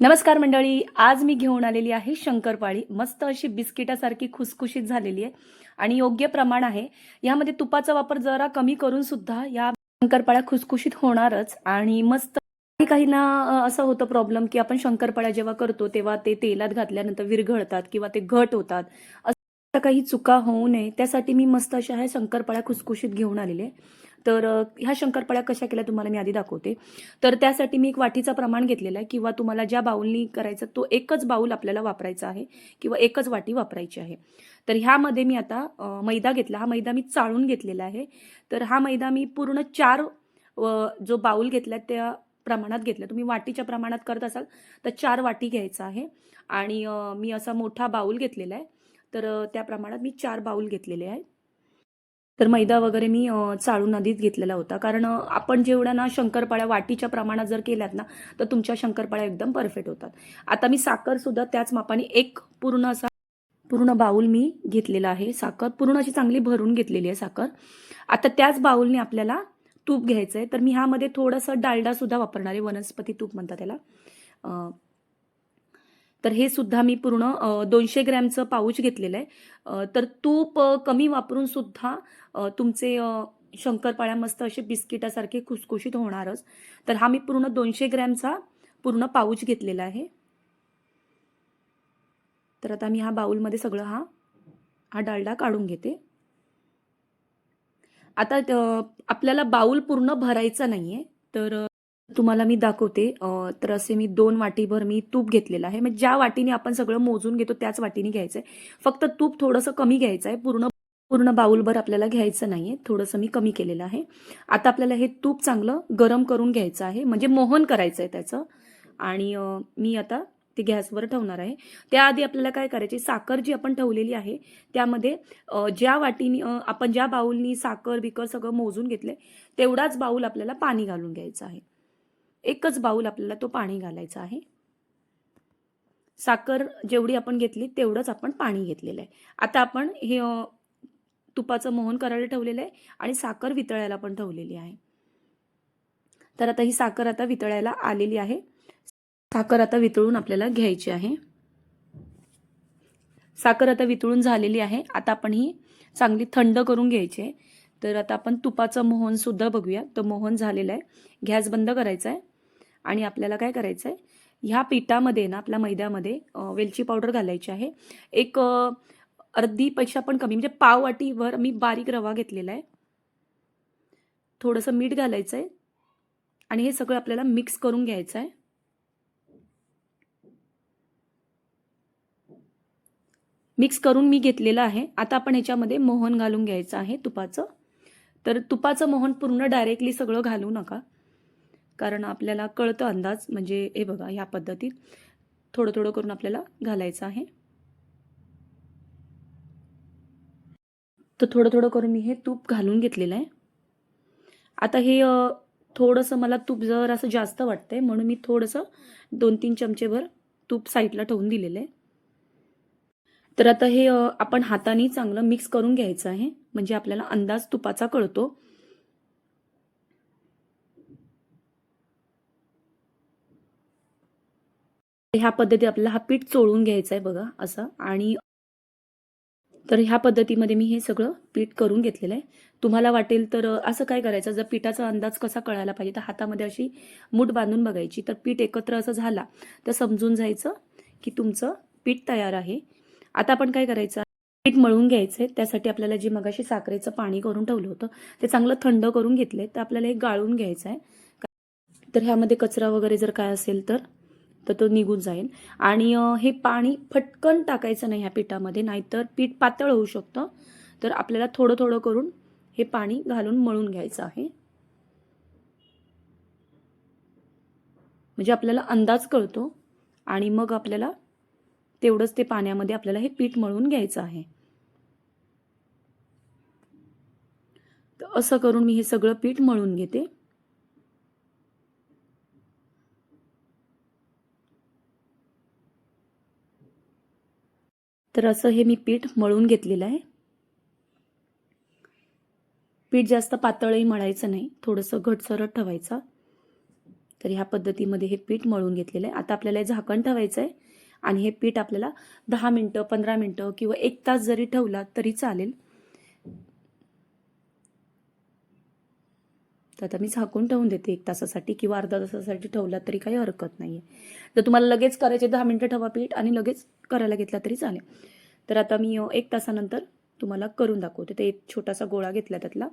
नमस्कार मंडळी आज मी घेऊन आलेली आहे शंकरपाळी. मस्त अशी बिस्किटासारखी खुसखुशीत झालेली आहे. आणि योग्य प्रमाण आहे. यामध्ये तुपाचा वापर जरा कमी करून सुद्धा या शंकरपाळ्या खुसखुशीत होणारच. आणि मस्त काही ना असं होतं प्रॉब्लेम की आपण शंकरपाळ्या जेव्हा करतो तेव्हा ते तेलात घातल्यानंतर विरघळतात किंवा ते घट होतात. असं काही चुका होऊ नये. त्यासाठी मी मस्त अशा ह्या शंकरपाळ्या खुसखुशीत घेऊन आलेले आहे. तर ह्या शंकरपाळ्या कशा केल्या तुम्हाला मी आधी दाखवते. तर त्यासाठी मी एक वाटीचं प्रमाण घेतलेला आहे किंवा तुम्हाला ज्या बाऊलनी करायचं तो एकच बाऊल आपल्याला वापरायचा आहे किंवा एकच वाटी वापरायची आहे. तर ह्यामध्ये मी आता मैदा घेतला. हा मैदा मी चाळून घेतलेला आहे. तर हा मैदा मी पूर्ण चार जो बाऊल घेतला त्या प्रमाणात घेतला. तुम्ही वाटीच्या प्रमाणात करत असाल तर चार वाटी घ्यायचा आहे. आणि मी असा मोठा बाऊल घेतलेला आहे. तर त्या प्रमाणात मी चार बाऊल घेतलेले आहे तर मैदा वगैरे मी चाळून आधीच घेतलेला होता. कारण आपण जेवढ्या ना शंकरपाळ्या वाटीच्या प्रमाणात जर केल्यात ना तर तुमच्या शंकरपाळ्या एकदम परफेक्ट होतात. आता मी साखरसुद्धा त्याच मापाने एक पूर्ण असा पूर्ण बाऊल मी घेतलेला आहे साखर. पूर्ण अशी चांगली भरून घेतलेली आहे साखर. आता त्याच बाऊलने आपल्याला तूप घ्यायचं आहे तर मी ह्यामध्ये थोडंसं डालडासुद्धा वापरणार आहे. वनस्पती तूप म्हणतात त्याला. तर हे सुद्धा मी पूर्ण दोनशे ग्रॅमचं पाऊच घेतलेलं आहे. तर तूप कमी वापरून सुद्धा तुमचे शंकरपाळ्या मस्त असे बिस्किटासारखे खुसखुशीत होणारच. तर हा मी पूर्ण दोनशे ग्रॅमचा पूर्ण पाऊच घेतलेला आहे. तर आता मी हा बाऊलमध्ये सगळं हा हा डालडा काढून घेते. आता आपल्याला बाऊल पूर्ण भरायचा नाही आहे तर तुम्हाला मी दाखवते. तर असे मी दोन वाटीभर मी तूप घेतलेलं आहे. म्हणजे ज्या वाटीने आपण सगळं मोजून घेतो त्याच वाटीने घ्यायचं आहे फक्त तूप थोडंसं कमी घ्यायचं आहे पूर्ण पूर्ण बाऊलभर आपल्याला घ्यायचं नाहीये. थोडंसं मी कमी केलेलं आहे. आता आपल्याला हे तूप चांगलं गरम करून घ्यायचं आहे. म्हणजे मोहन करायचं आहे त्याचं. आणि मी आता ते गॅसवर ठेवणार आहे. त्याआधी आपल्याला काय करायचे साखर जी आपण ठेवलेली आहे त्यामध्ये ज्या वाटीनी आपण ज्या बाऊलनी साखर बिकर सगळं मोजून घेतलंय तेवढाच बाऊल आपल्याला पाणी घालून घ्यायचं आहे. एकच बाऊल आपल्याला तो पाणी घालायचा आहे. साखर जेवढी आपण घेतली तेवढंच आपण पाणी घेतलेलं आहे. आता आपण हे तुपाचं मोहन करायला ठेवलेलं आहे आणि साखर वितळायला पण ठेवलेली आहे. तर आता ही साखर आता वितळायला आलेली आहे. साखर आता वितळून आपल्याला घ्यायची आहे. साखर आता वितळून झालेली आहे. आता आपण ही चांगली थंड करून घ्यायची आहे. तर आता आपण तुपाचं मोहनसुद्धा बघूया. तर मोहन झालेलं आहे. गॅस बंद करायचा आहे. आणि आपल्याला काय करायचं आहे ह्या पिठामध्ये ना आपल्या मैद्यामध्ये वेलची पावडर घालायची आहे. एक अर्धीपेक्षा पण कमी म्हणजे पाव वाटीवर मी बारीक रवा घेतलेला आहे. थोडंसं मीठ घालायचं आहे आणि हे सगळं आपल्याला मिक्स करून घ्यायचं आहे मिक्स करून मी घेतलेलं आहे. आता आपण ह्याच्यामध्ये मोहन घालून घ्यायचं आहे तुपाचं. तर तुपाचं मोहन पूर्ण डायरेक्टली सगळं घालू नका. कारण आपल्याला कळतं अंदाज म्हणजे हे बघा ह्या पद्धतीत थोडं थोडं करून आपल्याला घालायचं आहे. तर थोडं थोडं करून मी हे तूप घालून घेतलेलं आहे. आता हे थोडंसं मला तूप जर असं जास्त आहे म्हणून मी थोडंसं दोन तीन चमचेभर तूप साईडला ठेवून दिलेलं आहे. तर आता हे आपण हाताने चांगलं मिक्स करून घ्यायचं आहे. म्हणजे आपल्याला अंदाज तुपाचा कळतो. ह्या पद्धती आपल्याला हा पीठ चोळून घ्यायचा आहे बघा असं. आणि तर ह्या पद्धतीमध्ये मी हे सगळं पीठ करून घेतलेलं आहे. तुम्हाला वाटेल तर असं काय करायचं? जर पिठाचा अंदाज कसा कळायला पाहिजे? तर हातामध्ये अशी मूठ बांधून बघायची. तर पीठ एकत्र असं झाला तर समजून जायचं की तुमचं पीठ तयार आहे. आता आपण काय करायचं? पीठ मळून घ्यायचं आहे त्यासाठी आपल्याला जे मगाशी साखरेचं पाणी करून ठेवलं होतं ते चांगलं थंड करून घेतलंय. तर आपल्याला हे गाळून घ्यायचं आहे तर ह्यामध्ये कचरा वगैरे जर काय असेल तर तर तो निघून जाईल. आणि हे पाणी फटकन टाकायचं नाही ह्या पिठामध्ये नाहीतर पीठ पातळ होऊ शकतं. तर आपल्याला थोडं थोडं करून हे पाणी घालून मळून घ्यायचं आहे. म्हणजे आपल्याला अंदाज कळतो आणि मग आपल्याला तेवढंच ते पाण्यामध्ये आपल्याला हे पीठ मळून घ्यायचं आहे. तर असं करून मी हे सगळं पीठ मळून घेते. तर असं हे मी पीठ मळून घेतलेलं आहे. पीठ जास्त पातळही मळायचं नाही थोडंसं घटसरट ठेवायचं. तर ह्या पद्धतीमध्ये हे पीठ मळून घेतलेलं आहे. आता आपल्याला झाकण ठेवायचं आहे आणि हे पीठ आपल्याला दहा मिनटं पंधरा मिनटं किंवा एक तास जरी ठेवला तरी चालेल. तर आता मी झाकून ठेवून देते एक तासासाठी किंवा अर्धा तासासाठी ठेवला तरी काही हरकत नाही आहे जर तुम्हाला लगेच करायचे दहा मिनटं ठेवा पीठ आणि लगेच करायला घेतला तरी चालेल. तर आता मी एक तासानंतर तुम्हाला करून दाखवते. ते एक छोटासा गोळा घेतला त्यातला.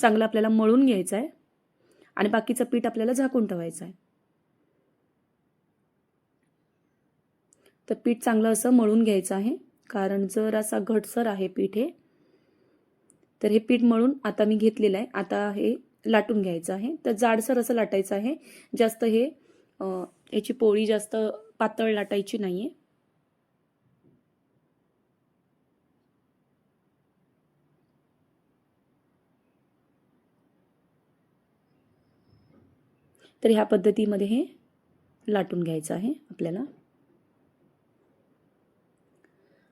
चांगला आपल्याला मळून घ्यायचा आहे आणि बाकीचं पीठ आपल्याला झाकून ठेवायचं आहे तर पीठ चांगलं असं मळून घ्यायचं आहे. कारण जर असा घटसर आहे पीठ हे तर हे पीठ मळून आता मी घेतलेलं आहे. आता हे लाटून घ्यायचं आहे. तर जाडसर असं लाटायचं आहे. जास्त हे याची पोळी जास्त पातळ लाटायची नाही आहे तर ह्या पद्धतीमध्ये हे लाटून घ्यायचं आहे आपल्याला.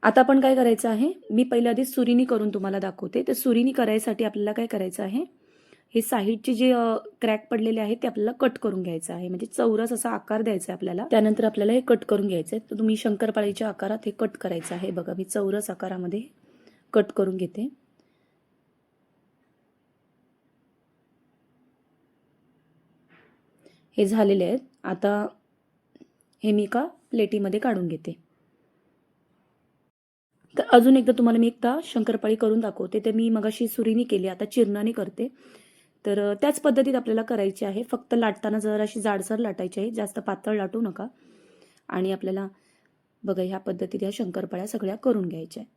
आता आपण काय करायचं आहे? मी पहिल्या आधी सुरीनी करून तुम्हाला दाखवते. तर सुरीनी करायसाठी आपल्याला काय करायचं आहे? हे साईडचे जे क्रॅक पडलेले आहेत ते आपल्याला कट करून घ्यायचं आहे. म्हणजे चौरस असा आकार द्यायचा आहे आपल्याला. त्यानंतर आपल्याला हे कट करून घ्यायचं आहे. तर तुम्ही शंकरपाळीच्या आकारात हे कट करायचं आहे. बघा मी चौरस आकारामध्ये कट करून घेते. हे झालेले आहेत. आता हे मी एका प्लेटीमध्ये काढून घेते. तर अजून एकदा तुम्हाला मी एकदा शंकरपाळी करून दाखवते. ते मी मगाशी सुरीने केली आता चिरणाने करते. तर त्याच पद्धतीत आपल्याला करायची आहे. फक्त लाटताना जराशी जाडसर लाटायची आहे. जास्त पातळ लाटू नका. आणि आपल्याला बघा ह्या पद्धतीत ह्या शंकरपाळ्या सगळ्या करून घ्यायच्या आहे.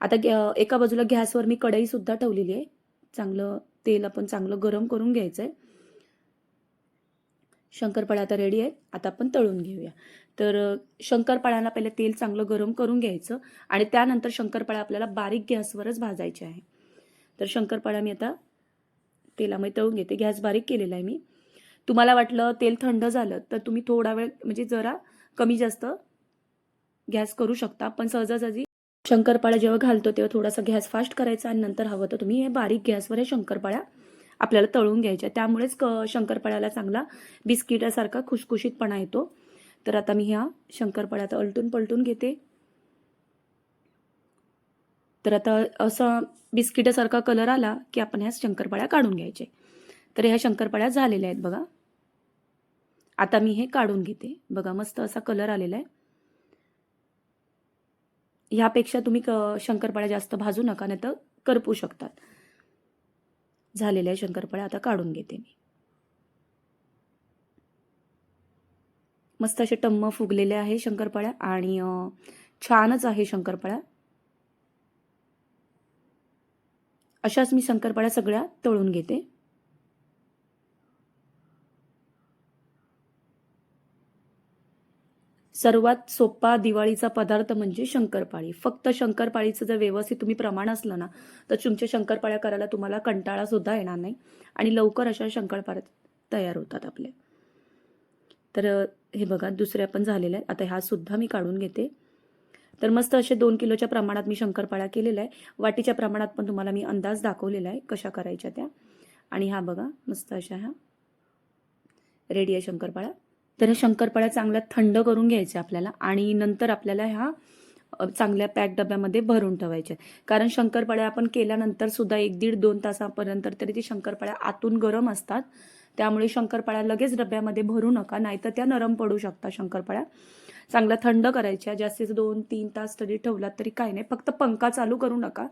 आता गॅ- एका बाजूला गॅसवर मी कढईसुद्धा ठेवलेली आहे. चांगलं तेल आपण चांगलं गरम करून घ्यायचं आहे शंकरपाळ्या आता रेडी आहेत. आता आपण तळून घेऊया. तर शंकरपाळ्यांना पहिले तेल चांगलं गरम करून घ्यायचं. आणि त्यानंतर शंकरपाळ्या आपल्याला बारीक गॅसवरच भाजायचे आहे. तर शंकरपाळ्या मी आता तेलामध्ये तळून घेते. गॅस बारीक केलेला आहे मी. तुम्हाला वाटलं तेल थंड झालं तर तुम्ही थोडा वेळ म्हणजे जरा कमी जास्त गॅस करू शकता. पण सहजासहजी शंकरपाळ्या जेव्हा घालतो तेव्हा थोडासा गॅस फास्ट करायचा आणि नंतर हवं तर तुम्ही हे बारीक गॅसवर हे शंकरपाळ्या आपल्याला तळून घ्यायच्या. त्यामुळेच क शंकरपाळ्याला चांगला बिस्किटासारखा खुसखुशीतपणा येतो. तर आता मी ह्या शंकरपाळ्या आता अलटून पलटून घेते. तर आता असं बिस्किटासारखा कलर आला की आपण ह्या शंकरपाळ्या काढून घ्यायचे. तर ह्या शंकरपाळ्या झालेल्या आहेत बघा. आता मी हे काढून घेते. बघा मस्त असा कलर आलेला आहे. ह्यापेक्षा तुम्ही क शंकरपाळ्या जास्त भाजू नका नाही तर करपू शकतात. झालेल्या शंकरपाळ्या आता काढून घेते मी. मस्त असे टम्म फुगलेले आहे शंकरपाळ्या आणि छानच आहे शंकरपाळ्या. अशाच मी शंकरपाळ्या सगळ्या तळून घेते. सर्वात सोपा दिवाळीचा पदार्थ म्हणजे शंकरपाळी. फक्त शंकरपाळीचं जर व्यवस्थित तुम्ही प्रमाण असलं ना तर तुमच्या शंकरपाळ्या करायला तुम्हाला कंटाळा सुद्धा येणार नाही आणि लवकर अशा शंकरपाळ्या तयार होतात आपले. तर हे बघा दुसऱ्या पण झालेल्या आहेत. आता ह्या सुद्धा मी काढून घेते. तर मस्त असे दोन किलोच्या प्रमाणात मी शंकरपाळ्या केलेल्या आहे. वाटीच्या प्रमाणात पण तुम्हाला मी अंदाज दाखवलेला आहे कशा करायच्या त्या. आणि हा बघा मस्त अशा ह्या. रेडी आहे शंकरपाळ्या. तर ह्या शंकरपाळ्या चांगल्या थंड करून घ्यायच्या आपल्याला आणि नंतर आपल्याला ह्या चांगल्या पॅक डब्यामध्ये भरून ठेवायच्या कारण शंकरपाळ्या आपण केल्यानंतर सुद्धा एक दीड दोन तासापर्यंत तरी ती शंकरपाळ्या आतून गरम असतात. त्यामुळे शंकरपाळ्या लगेच डब्यामध्ये भरू नका नाहीतर त्या नरम पडू शकतात शंकरपाळ्या. चांगल्या थंड करायच्या जास्तीत दोन तीन तास तरी ठेवलात तरी काही नाही फक्त पंखा चालू करू नका.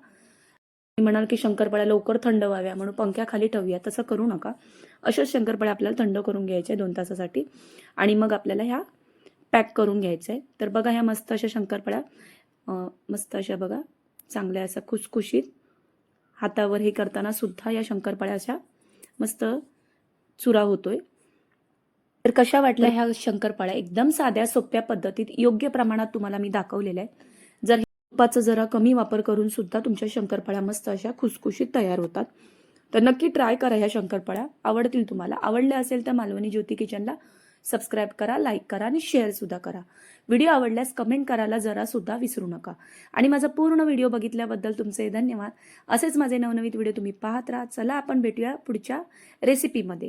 मी म्हणाल की शंकरपाळ्या लवकर थंड व्हाव्या म्हणून पंख्याखाली ठेवूया तसं करू नका. अशाच शंकरपाळ्या आपल्याला थंड करून घ्यायच्या दोन तासासाठी. आणि मग आपल्याला ह्या पॅक करून घ्यायचं आहे तर बघा ह्या मस्त अशा शंकरपाळ्या. मस्त अशा बघा चांगल्या असा खुसखुशीत. हातावर हे करताना सुद्धा या शंकरपाळ्या अशा मस्त चुरा होतोय. तर कशा वाटल्या ह्या शंकरपाळ्या एकदम साध्या सोप्या पद्धतीत योग्य प्रमाणात तुम्हाला मी दाखवलेल्या आहेत. जर तुपाचा जरा कमी वापर करून सुद्धा तुमच्या शंकरपाळ्या मस्त अशा खुसखुशीत तयार होतात. तर नक्की ट्राय करा ह्या शंकरपाळ्या. आवडतील तुम्हाला. आवडल्या असेल तर मालवणी ज्योती किचनला सबस्क्राईब करा लाईक करा आणि शेअर सुद्धा करा. व्हिडिओ आवडल्यास कमेंट करायला जरा सुद्धा विसरू नका. आणि माझा पूर्ण व्हिडिओ बघितल्याबद्दल तुमचे धन्यवाद. असेच माझे नवनवीन व्हिडिओ तुम्ही पाहत राहा. चला आपण भेटूया पुढच्या रेसिपीमध्ये